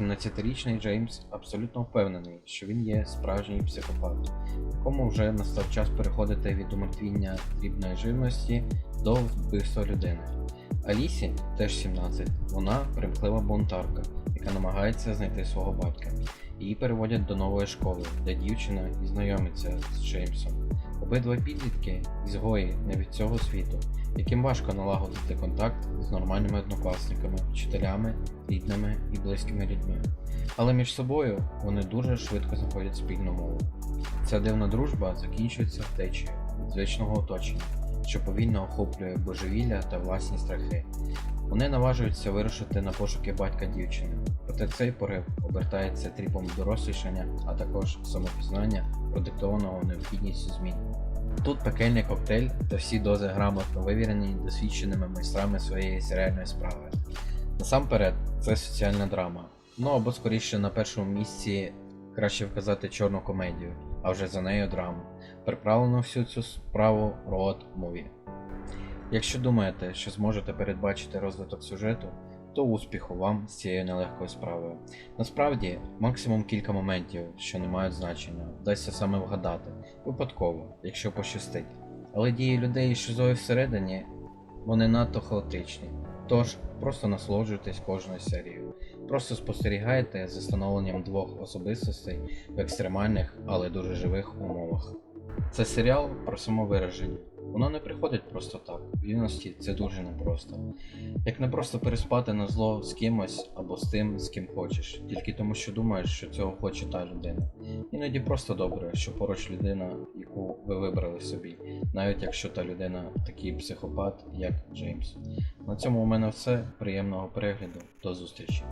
17-річний Джеймс абсолютно впевнений, що він є справжній психопат, якому вже настав час переходити від умертвіння дрібної живності до вбивства людини. Алісі, теж 17, вона примхлива бунтарка, яка намагається знайти свого батька. Її переводять до нової школи, де дівчина і знайомиться з Джеймсом. Обидва підлітки ізгої не від цього світу, яким важко налагодити контакт з нормальними однокласниками, вчителями, рідними і близькими людьми. Але між собою вони дуже швидко знаходять спільну мову. Ця дивна дружба закінчується втечею звичного оточення, що повільно охоплює божевілля та власні страхи. Вони наважуються вирушити на пошуки батька дівчини, проте цей порив обертається тріпом дорослішання, а також самопізнання, продиктованого необхідністю змін. Тут пекельний коктейль та всі дози грамотно вивірені досвідченими майстрами своєї серіальної справи. Насамперед, це соціальна драма. Ну або скоріше на першому місці краще вказати чорну комедію, а вже за нею драму. Приправлено всю цю справу роад мові. Якщо думаєте, що зможете передбачити розвиток сюжету, то успіху вам з цією нелегкою справою. Насправді, максимум кілька моментів, що не мають значення, вдасться саме вгадати, випадково, якщо пощастить. Але дії людей із шизою всередині вони надто хаотичні. Тож просто насолоджуйтесь кожною серією. Просто спостерігайте за становленням двох особистостей в екстремальних, але дуже живих умовах. Це серіал про самовираження. Воно не приходить просто так. В юності це дуже непросто. Як не просто переспати на зло з кимось або з тим, з ким хочеш, тільки тому, що думаєш, що цього хоче та людина. Іноді просто добре, що поруч людина, яку ви вибрали собі, навіть якщо та людина такий психопат, як Джеймс. На цьому у мене все. Приємного перегляду. До зустрічі.